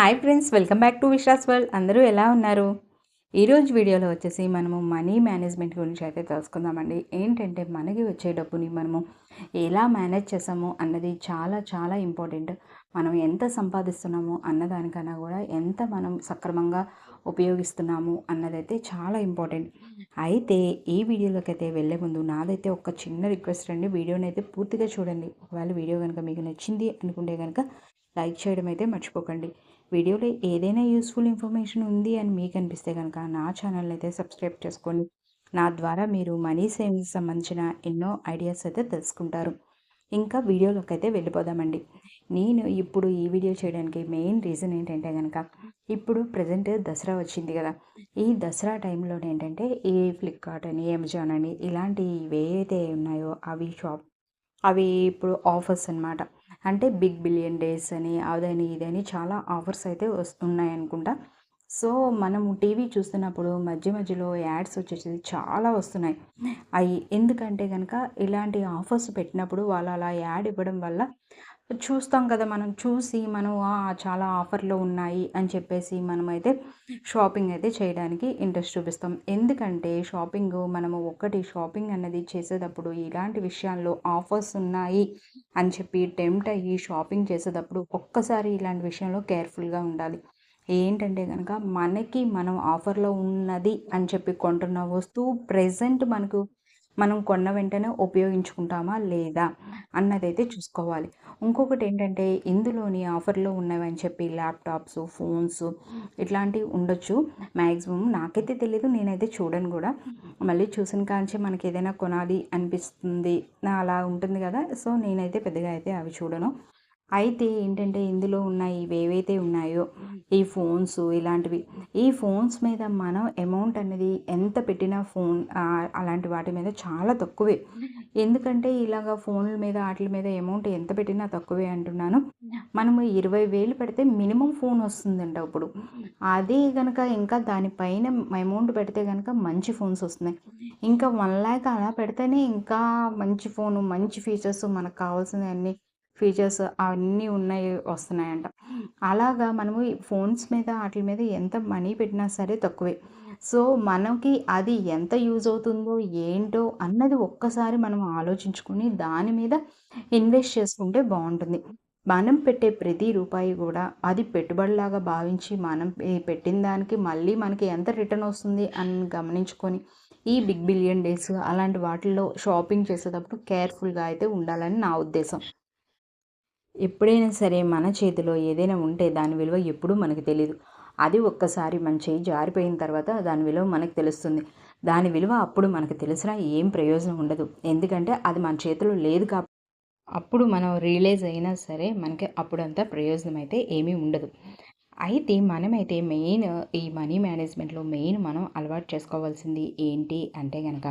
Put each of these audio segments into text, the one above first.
Hi friends welcome back to Vishwas world. అందరూ ఎలా ఉన్నారు? ఈరోజు వీడియోలో వచ్చేసి మనము మనీ మేనేజ్మెంట్ గురించి అయితే తెలుసుకుందామండి. ఏంటంటే మనకి వచ్చే డబ్బుని మనము ఎలా మేనేజ్ చేసాము అన్నది చాలా చాలా ఇంపార్టెంట్. మనం ఎంత సంపాదిస్తున్నాము అన్నదానికన్నా కూడా ఎంత మనం సక్రమంగా ఉపయోగిస్తున్నాము అన్నదైతే చాలా ఇంపార్టెంట్. అయితే ఈ వీడియోలోకి అయితే వెళ్ళే ముందు నాదైతే ఒక చిన్న రిక్వెస్ట్ అండి. వీడియోని అయితే పూర్తిగా చూడండి. ఒకవేళ వీడియో కనుక మీకు నచ్చింది అనుకుంటే కనుక లైక్ చేయడం అయితే మర్చిపోకండి. వీడియోలో ఏదైనా యూస్ఫుల్ ఇన్ఫర్మేషన్ ఉంది అని మీకు అనిపిస్తే కనుక నా ఛానల్ని అయితే సబ్స్క్రైబ్ చేసుకోండి. నా ద్వారా మీరు మనీ సేవింగ్స్ సంబంధించిన ఎన్నో ఐడియాస్ అయితే తెలుసుకుంటారు. ఇంకా వీడియోలోకి అయితే వెళ్ళిపోదామండి. నేను ఇప్పుడు ఈ వీడియో చేయడానికి మెయిన్ రీజన్ ఏంటంటే కనుక ఇప్పుడు ప్రజెంట్ దసరా వచ్చింది కదా. ఈ దసరా టైంలో ఏంటంటే ఈ ఫ్లిప్కార్ట్ అని అమెజాన్ అని ఇలాంటివి ఏవైతే ఉన్నాయో అవి షాప్ అవి ఇప్పుడు ఆఫర్స్ అనమాట అంటే బిగ్ బిలియన్ డేస్ అని అదని ఇదని చాలా ఆఫర్స్ అయితే వస్తున్నాయి అనుకుంటా. సో మనం టీవీ చూస్తున్నప్పుడు మధ్య మధ్యలో యాడ్స్ వచ్చేసి చాలా వస్తున్నాయి. అవి ఎందుకంటే కనుక ఇలాంటి ఆఫర్స్ పెట్టినప్పుడు వాళ్ళు అలా యాడ్ ఇవ్వడం వల్ల చూస్తాం కదా మనం చూసి మనం చాలా ఆఫర్లో ఉన్నాయి అని చెప్పేసి మనమైతే షాపింగ్ అయితే చేయడానికి ఇంట్రెస్ట్ చూపిస్తాం. ఎందుకంటే షాపింగ్ మనము ఒకటి షాపింగ్ అన్నది చేసేటప్పుడు ఇలాంటి విషయాల్లో ఆఫర్స్ ఉన్నాయి అని చెప్పి టెంప్ట్ అయ్యి షాపింగ్ చేసేటప్పుడు ఒక్కసారి ఇలాంటి విషయంలో కేర్ఫుల్గా ఉండాలి. ఏంటంటే కనుక మనకి మనం ఆఫర్లో ఉన్నది అని చెప్పి కొంటున్న వస్తువు ప్రజెంట్ మనకు మనం కొన్న వెంటనే ఉపయోగించుకుంటామా లేదా అన్నదైతే చూసుకోవాలి. ఇంకొకటి ఏంటంటే ఇందులోని ఆఫర్లో ఉన్నవని చెప్పి ల్యాప్టాప్స్ ఫోన్స్ ఇట్లాంటివి ఉండొచ్చు. మ్యాక్సిమం నాకైతే తెలియదు నేనైతే చూడను కూడా. మళ్ళీ చూసిన కాంచి మనకి ఏదైనా కొనాలి అనిపిస్తుంది అలా ఉంటుంది కదా. సో నేనైతే పెద్దగా అయితే అవి చూడను. అయితే ఏంటంటే ఇందులో ఉన్న ఇవి ఏవైతే ఉన్నాయో ఈ ఫోన్స్ ఇలాంటివి ఈ ఫోన్స్ మీద మనం అమౌంట్ అనేది ఎంత పెట్టినా ఫోన్ అలాంటి వాటి మీద చాలా తక్కువే. ఎందుకంటే ఇలాగ ఫోన్ల మీద వాటి మీద అమౌంట్ ఎంత పెట్టినా తక్కువే అంటున్నాను. మనము ఇరవై వేలు పెడితే మినిమం ఫోన్ వస్తుందంట ఇప్పుడు అదే కనుక ఇంకా దానిపైన అమౌంట్ పెడితే కనుక మంచి ఫోన్స్ వస్తున్నాయి. ఇంకా వన్ ల్యాక్ అలా పెడితేనే ఇంకా మంచి ఫోను మంచి ఫీచర్స్ మనకు కావాల్సినవి అన్ని ఫీచర్స్ అవన్నీ ఉన్నాయి వస్తున్నాయంట. అలాగా మనము ఫోన్స్ మీద వాటి మీద ఎంత మనీ పెట్టినా సరే తక్కువే. సో మనకి అది ఎంత యూజ్ అవుతుందో ఏంటో అన్నది ఒక్కసారి మనం ఆలోచించుకుని దాని మీద ఇన్వెస్ట్ చేసుకుంటే బాగుంటుంది. మనం పెట్టే ప్రతి రూపాయి కూడా అది పెట్టుబడిలాగా భావించి మనం పెట్టిన దానికి మళ్ళీ మనకి ఎంత రిటర్న్ వస్తుంది అని గమనించుకొని ఈ బిగ్ బిలియన్ డేస్ అలాంటి వాటిల్లో షాపింగ్ చేసేటప్పుడు కేర్ఫుల్గా అయితే ఉండాలని నా ఉద్దేశం. ఎప్పుడైనా సరే మన చేతిలో ఏదైనా ఉంటే దాని విలువ ఎప్పుడూ మనకు తెలియదు అది ఒక్కసారి మన చేయి జారిపోయిన తర్వాత దాని విలువ మనకు తెలుస్తుంది. దాని విలువ అప్పుడు మనకు తెలిసినా ఏం ప్రయోజనం ఉండదు. ఎందుకంటే అది మన చేతిలో లేదు కాబట్టి అప్పుడు మనం రియలైజ్ అయినా సరే మనకి అప్పుడంతా ప్రయోజనం అయితే ఏమీ ఉండదు. అయితే మనమైతే మెయిన్ ఈ మనీ మేనేజ్మెంట్లో మెయిన్ మనం అలవాటు చేసుకోవాల్సింది ఏంటి అంటే కనుక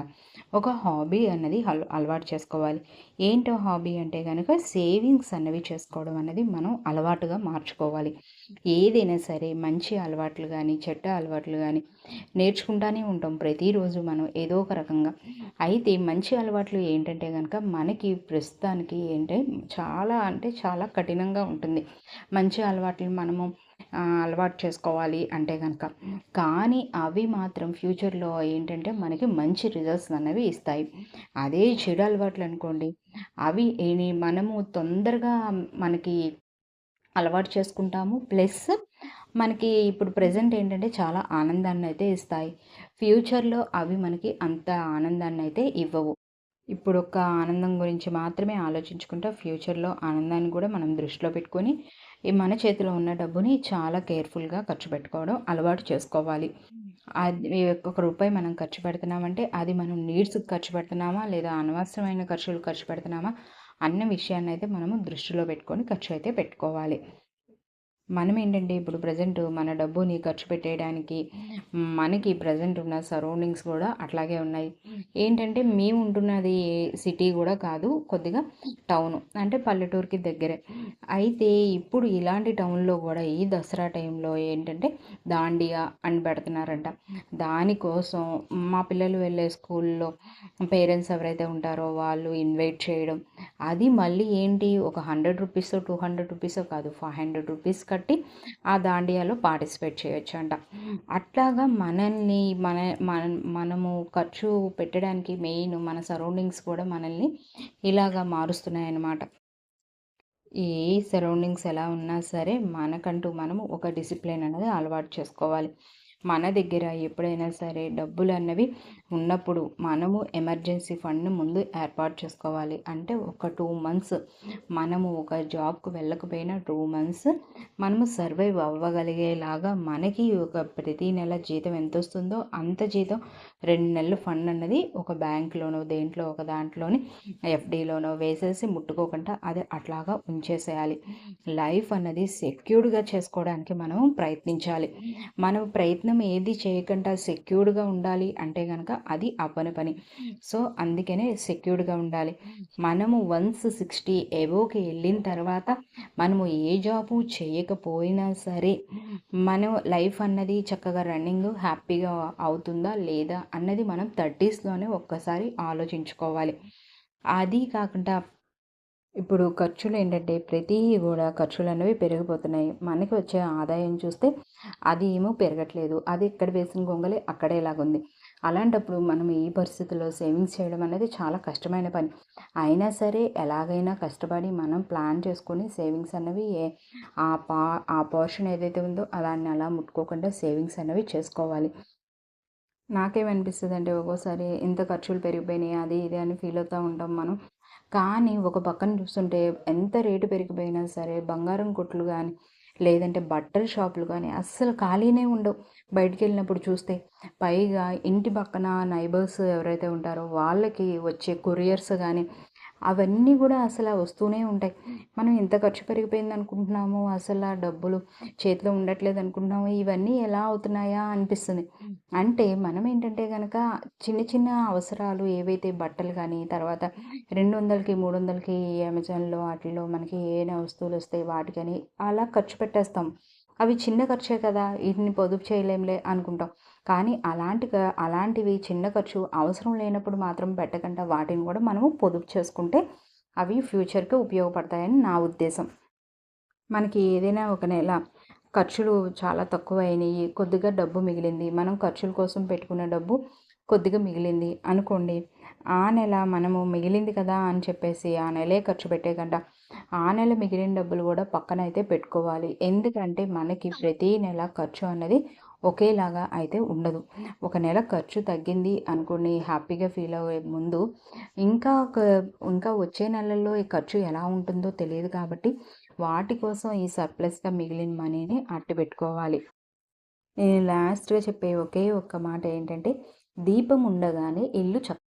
ఒక హాబీ అన్నది అలవాటు చేసుకోవాలి. ఏంటో హాబీ అంటే కనుక సేవింగ్స్ అన్నవి చేసుకోవడం అనేది మనం అలవాటుగా మార్చుకోవాలి. ఏదైనా సరే మంచి అలవాట్లు కానీ చెడ్డ అలవాట్లు కానీ నేర్చుకుంటానే ఉంటాం ప్రతిరోజు మనం ఏదో ఒక రకంగా. అయితే మంచి అలవాట్లు ఏంటంటే కనుక మనకి ప్రస్తుతానికి ఏంటంటే చాలా అంటే చాలా కఠినంగా ఉంటుంది. మంచి అలవాట్లు మనము అలవాటు చేసుకోవాలి అంటే కనుక కానీ అవి మాత్రం ఫ్యూచర్లో ఏంటంటే మనకి మంచి రిజల్ట్స్ అనేవి ఇస్తాయి. అదే చెడు అలవాట్లు అనుకోండి అవి మనము తొందరగా మనకి అలవాటు చేసుకుంటాము. ప్లస్ మనకి ఇప్పుడు ప్రజెంట్ ఏంటంటే చాలా ఆనందాన్ని అయితే ఇస్తాయి. ఫ్యూచర్లో అవి మనకి అంత ఆనందాన్ని అయితే ఇవ్వవు. ఇప్పుడు ఒక ఆనందం గురించి మాత్రమే ఆలోచించుకుంటా ఫ్యూచర్లో ఆనందాన్ని కూడా మనం దృష్టిలో పెట్టుకొని ఈ మన చేతిలో ఉన్న డబ్బుని చాలా కేర్ఫుల్గా ఖర్చు పెట్టుకోవడం అలవాటు చేసుకోవాలి. అది ఒక రూపాయి మనం ఖర్చు పెడుతున్నామంటే అది మనం నీడ్స్కి ఖర్చు పెడుతున్నామా లేదా అనవసరమైన ఖర్చులు ఖర్చు పెడుతున్నామా అన్న విషయాన్ని అయితే మనము దృష్టిలో పెట్టుకొని ఖర్చు అయితే పెట్టుకోవాలి. మనం ఏంటంటే ఇప్పుడు ప్రజెంట్ మన డబ్బుని ఖర్చు పెట్టేయడానికి మనకి ప్రజెంట్ ఉన్న సరౌండింగ్స్ కూడా అట్లాగే ఉన్నాయి. ఏంటంటే మేము ఉంటున్నది సిటీ కూడా కాదు కొద్దిగా టౌన్ అంటే పల్లెటూరుకి దగ్గరే. అయితే ఇప్పుడు ఇలాంటి టౌన్లో కూడా ఈ దసరా టైంలో ఏంటంటే దాండియా అని పెడుతున్నారంట. దానికోసం మా పిల్లలు వెళ్ళే స్కూల్లో పేరెంట్స్ ఎవరైతే ఉంటారో వాళ్ళు ఇన్వైట్ చేయడం. అది మళ్ళీ ఏంటి? ఒక hundred rupees two hundred rupees కాదు ఫైవ్ హండ్రెడ్ రూపీస్ కట్టి ఆ దాండియాలో పార్టిసిపేట్ చేయొచ్చు అంట అట్లాగా మనల్ని మన మన మనము ఖర్చు పెట్టడానికి మెయిన్ మన సరౌండింగ్స్ కూడా మనల్ని ఇలాగా మారుస్తున్నాయి అన్నమాట ఏ సరౌండింగ్స్ ఎలా ఉన్నా సరే మనకంటూ మనము ఒక డిసిప్లిన్ అనేది అలవాటు చేసుకోవాలి. మన దగ్గర ఎప్పుడైనా సరే డబ్బులు అన్నవి ఉన్నప్పుడు మనము ఎమర్జెన్సీ ఫండ్ను ముందు ఏర్పాటు చేసుకోవాలి. అంటే ఒక టూ మంత్స్ మనము ఒక జాబ్కు వెళ్ళకపోయినా టూ మంత్స్ మనము సర్వైవ్ అవ్వగలిగేలాగా మనకి ఒక ప్రతి నెల జీతం ఎంత వస్తుందో అంత జీతం రెండు నెలలు ఫండ్ అన్నది ఒక బ్యాంక్లోనో దేంట్లో ఒక దాంట్లోని ఎఫ్డీలోనో వేసేసి ముట్టుకోకుండా అది అట్లాగా ఉంచేసేయాలి. లైఫ్ అన్నది సెక్యూర్డ్గా చేసుకోవడానికి మనం ప్రయత్నించాలి. మనం ప్రయత్నం ఏది చేయకుండా సెక్యూర్డ్గా ఉండాలి అంటే కనుక అది అపని పని. సో అందుకనే సెక్యూర్డ్గా ఉండాలి. మనము వన్స్ సిక్స్టీ ఎవోకి వెళ్ళిన తర్వాత మనము ఏ జాబు చేయకపోయినా సరే మనం లైఫ్ అన్నది చక్కగా రన్నింగ్ హ్యాపీగా అవుతుందా లేదా అన్నది మనం థర్టీస్లోనే ఒక్కసారి ఆలోచించుకోవాలి. అది కాకుండా ఇప్పుడు ఖర్చులు ఏంటంటే ప్రతి కూడా ఖర్చులు అనేవి పెరిగిపోతున్నాయి. మనకి వచ్చే ఆదాయం చూస్తే అది ఏమో పెరగట్లేదు. అది ఎక్కడ వేసిన గొంగలి అక్కడేలాగుంది ఉంది అలాంటప్పుడు మనం ఈ పరిస్థితుల్లో సేవింగ్స్ చేయడం అనేది చాలా కష్టమైన పని. అయినా సరే ఎలాగైనా కష్టపడి మనం ప్లాన్ చేసుకొని సేవింగ్స్ అనేవి ఏ ఆ పా ఆ పోర్షన్ ఏదైతే ఉందో దాన్ని అలా ముట్టుకోకుండా సేవింగ్స్ అనేవి చేసుకోవాలి. నాకేమనిపిస్తుంది అంటే ఒక్కోసారి ఇంత ఖర్చులు పెరిగిపోయినాయి అది ఇది అని ఫీల్ అవుతూ ఉంటాం మనం. కానీ ఒక పక్కన చూస్తుంటే ఎంత రేటు పెరిగిపోయినా సరే బంగారం కొట్లు కానీ లేదంటే బట్టల షాపులు కానీ అస్సలు ఖాళీనే ఉండవు. బయటికి వెళ్ళినప్పుడు చూస్తే పైగా ఇంటి పక్కన నైబర్స్ ఎవరైతే ఉంటారో వాళ్ళకి వచ్చే కొరియర్స్ కానీ అవన్నీ కూడా అసలు వస్తూనే ఉంటాయి. మనం ఎంత ఖర్చు పెరిగిపోయింది అనుకుంటున్నామో అసలు ఆ డబ్బులు చేతిలో ఉండట్లేదు అనుకుంటున్నాము ఇవన్నీ ఎలా అవుతున్నాయా అనిపిస్తుంది. అంటే మనం ఏంటంటే కనుక చిన్న చిన్న అవసరాలు ఏవైతే బట్టలు కానీ తర్వాత రెండు వందలకి మూడు వందలకి అమెజాన్లో వాటిల్లో మనకి ఏమైనా వస్తువులు వస్తాయి వాటికని అలా ఖర్చు పెట్టేస్తాం. అవి చిన్న ఖర్చే కదా వీటిని పొదుపు చేయలేంలే అనుకుంటాం. కానీ అలాంటి అలాంటివి చిన్న ఖర్చు అవసరం లేనప్పుడు మాత్రం పెట్టకుండా వాటిని కూడా మనము పొదుపు చేసుకుంటే అవి ఫ్యూచర్కి ఉపయోగపడతాయని నా ఉద్దేశం. మనకి ఏదైనా ఒక నెల ఖర్చులు చాలా తక్కువ అయినాయి కొద్దిగా డబ్బు మిగిలింది మనం ఖర్చుల కోసం పెట్టుకున్న డబ్బు కొద్దిగా మిగిలింది అనుకోండి ఆ నెల మనము మిగిలింది కదా అని చెప్పేసి ఆ నెలే ఖర్చు పెట్టేకంట ఆ నెల మిగిలిన డబ్బులు కూడా పక్కన అయితే పెట్టుకోవాలి. ఎందుకంటే మనకి ప్రతి నెల ఖర్చు అన్నది ఒకేలాగా అయితే ఉండదు. ఒక నెల ఖర్చు తగ్గింది అనుకుని హ్యాపీగా ఫీల్ అయ్యే ముందు ఇంకా ఒక ఇంకా వచ్చే నెలల్లో ఈ ఖర్చు ఎలా ఉంటుందో తెలియదు కాబట్టి వాటి కోసం ఈ సర్ప్లస్గా మిగిలిన మనీని అట్టి పెట్టుకోవాలి నేను లాస్ట్గా చెప్పే ఒకే ఒక్క మాట ఏంటంటే దీపం ఉండగానే ఇల్లు చక్క